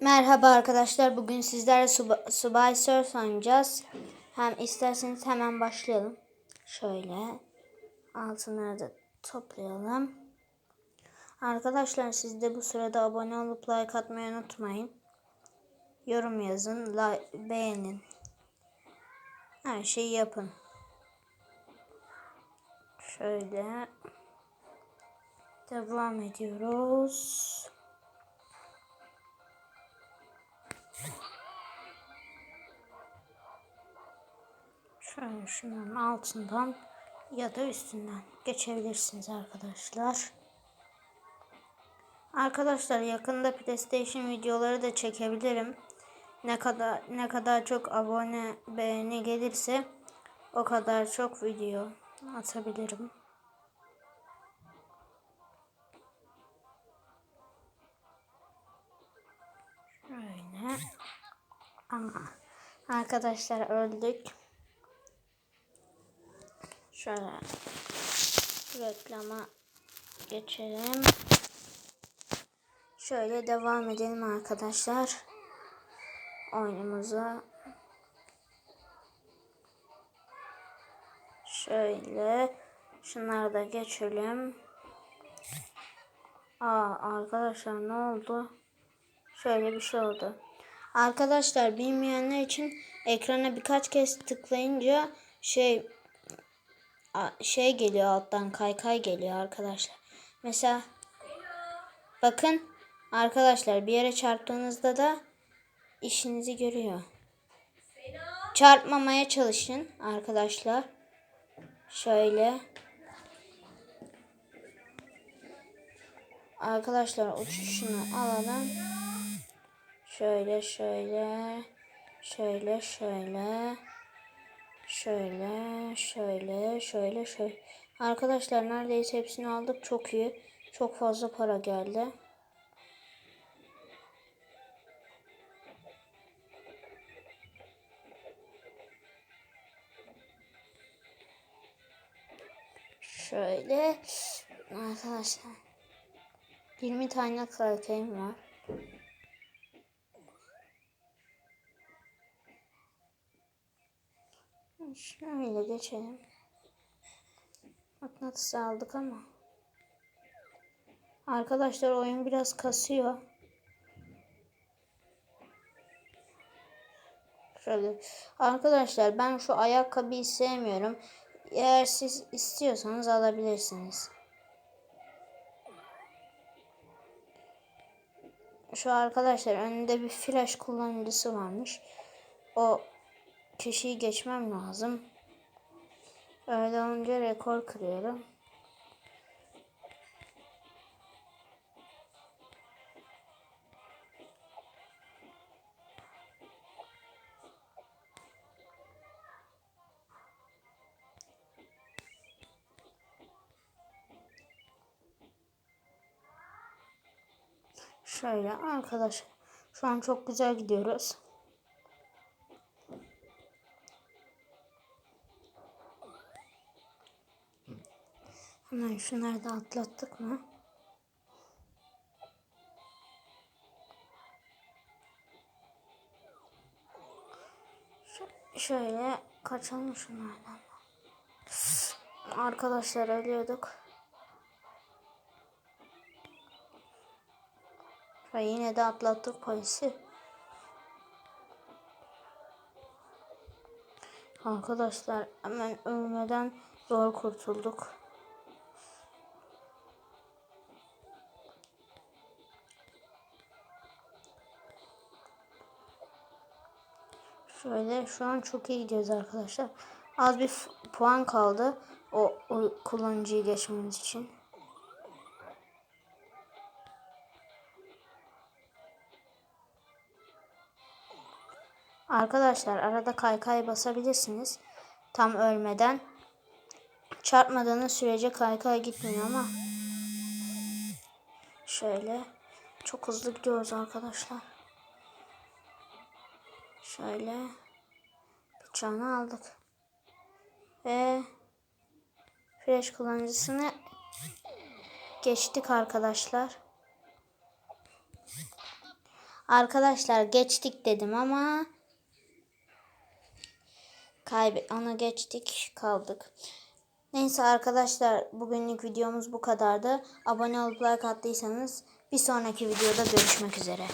Merhaba arkadaşlar. Bugün sizlerle Sub- Subway Surf oynayacağız. Hem isterseniz hemen başlayalım. Şöyle altınları da toplayalım. Arkadaşlar siz de bu sırada abone olup like atmayı unutmayın. Yorum yazın, like, beğenin. Her şeyi yapın. Şöyle devam ediyoruz. Şöyle şunun altından ya da üstünden geçebilirsiniz arkadaşlar. Arkadaşlar yakında PlayStation videoları da çekebilirim. Ne kadar ne kadar çok abone beğeni gelirse o kadar çok video atabilirim. Şöyle. Ama arkadaşlar öldük. Şöyle reklama geçelim. Şöyle devam edelim arkadaşlar. Oyunumuza. Şöyle şunları da geçelim. Aa arkadaşlar ne oldu? Şöyle bir şey oldu. Arkadaşlar bilmeyenler için ekrana birkaç kez tıklayınca şey şey geliyor alttan kaykay geliyor arkadaşlar. Mesela bakın arkadaşlar bir yere çarptığınızda da işinizi görüyor. Çarpmamaya çalışın arkadaşlar. Şöyle. Arkadaşlar uçuşunu alalım. Şöyle şöyle. Şöyle şöyle. Şöyle, şöyle, şöyle, şöyle. Arkadaşlar neredeyse hepsini aldık. Çok iyi. Çok fazla para geldi. Şöyle. Arkadaşlar. 20 tane karakterim var. Şöyle geçelim. Mıknatısı aldık ama. Arkadaşlar oyun biraz kasıyor. Şöyle. Arkadaşlar ben şu ayakkabıyı sevmiyorum. Eğer siz istiyorsanız alabilirsiniz. Şu arkadaşlar önünde bir flash kullanıcısı varmış. O kişiyi geçmem lazım. Öyle olunca rekor kırıyorum. Şöyle arkadaşlar. Şu an çok güzel gidiyoruz. Hemen şunları da atlattık mı? Ş şöyle kaçalım şunlardan. Arkadaşlar ölüyorduk. Ve yine de atlattık polisi. Arkadaşlar hemen ölmeden zor kurtulduk. Şöyle şu an çok iyi gidiyoruz arkadaşlar. Az bir puan kaldı o, o kullanıcıyı geçmemiz için. Arkadaşlar arada kaykay basabilirsiniz. Tam ölmeden. Çarpmadığınız sürece kaykay gitmiyor ama. Şöyle. Çok hızlı gidiyoruz arkadaşlar. Şöyle. Bıçağını aldık. Ve Flash kullanıcısını geçtik arkadaşlar. Arkadaşlar geçtik dedim ama kaybet onu geçtik kaldık. Neyse arkadaşlar bugünlük videomuz bu kadardı. Abone olup like attıysanız bir sonraki videoda görüşmek üzere.